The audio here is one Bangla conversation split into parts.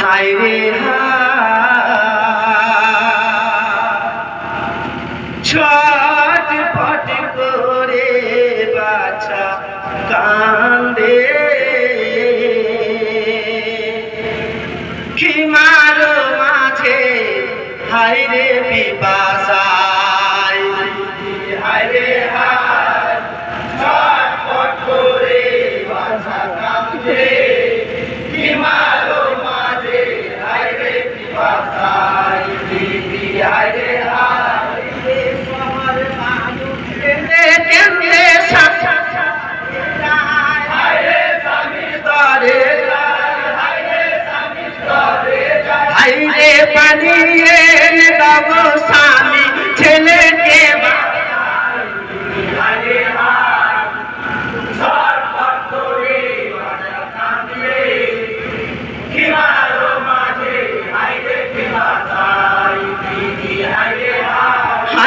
হায় রে ছটপট করে বাছা কান্দে। খিমার মাঝে হায় রে বিপাশায় হায়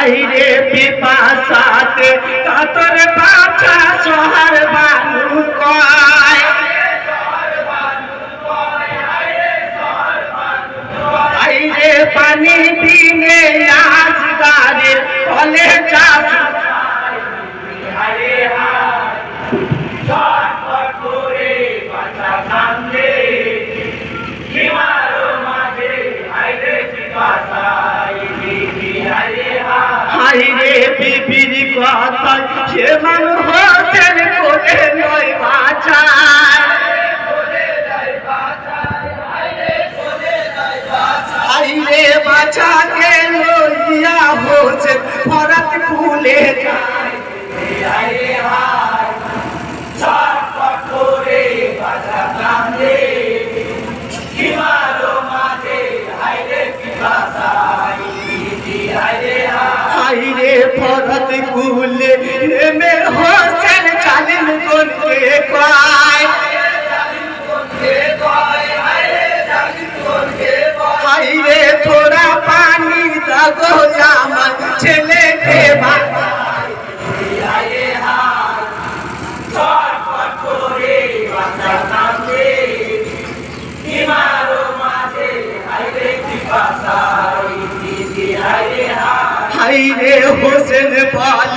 হাইরে পিপাসাতে কাতর বাচ্চা সোহার বানু কয়। আইরে পানি দিনে নাচ গানের ফলে চাষ বিবির কথা সে মানুষ হোসেন করে নয় বাঁচায়। হাইরে লইয়া হোসেন ফরাত ভুলে যায়। ফরাত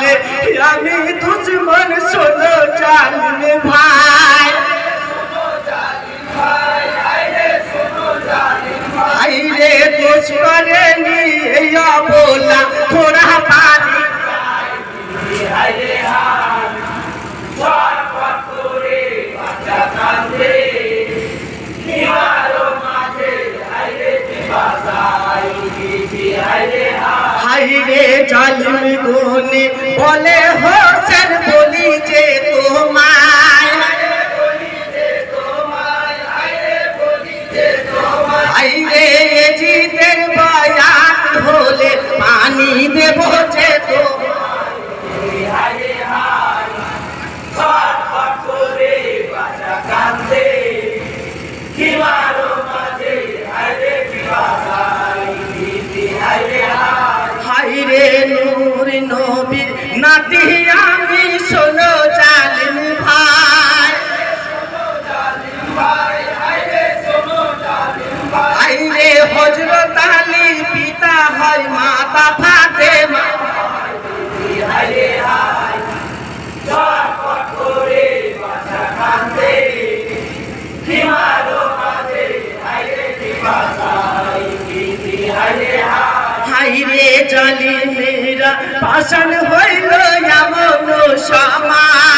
বলে আমি দুশ্মন শোনো জান ভাই। হাইরে দুশ্মনে নিয়ে বলা থোড়া পানি। হাইরে জালিম গুনে বলে হোসেন বলি যে তোমায়। হাইরে জিতের বয়াত হলে পানি দেব নবীর নাতি, আমি শোনো জালিম ভাই। হাইরে হজরত আলী, পিতা হয় মাতা ফাতেমা। হাইরে জালিমেরা পাশান হইল এমন সময়।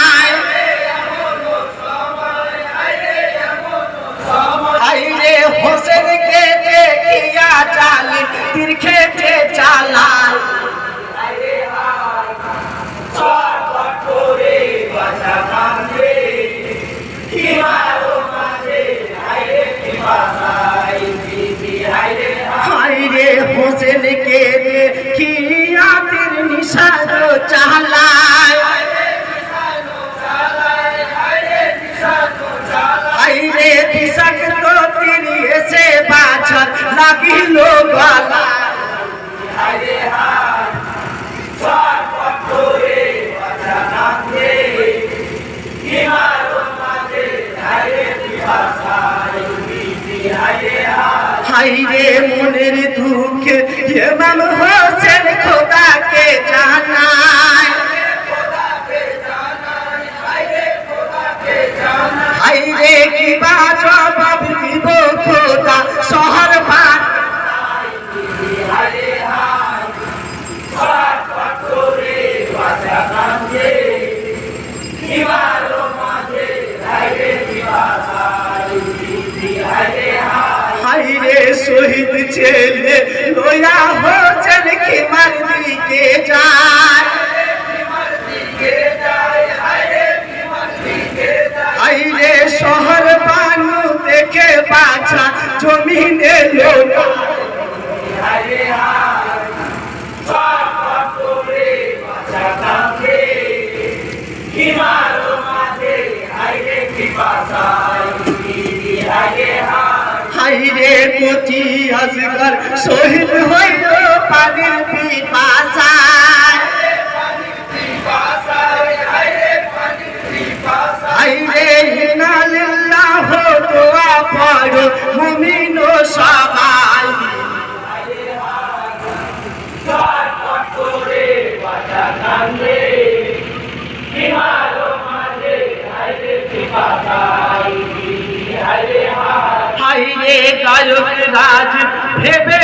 চালায়। আইরে দিশাক তো তিরিয়েছে বাছার লাগিল গলা। আইরে হায় সর পথরে বাজা নামে মনের দুঃখে ইমাম হোসেন খোদাকে জানা রে কি বা জবাব দিব খোদা? শহর ভাট হাইরে শহীদ ছেলে, লোয়া হোসেন খিমার দিকে যায়। শহর বানু দেখে বাছা জমিনে লোটা। হাইরে কচি আসগার শহীদ হইল পানির পিপাসায় পড়ো মুমিন সবাই। হাইরে গায়ক রাজ ভেবে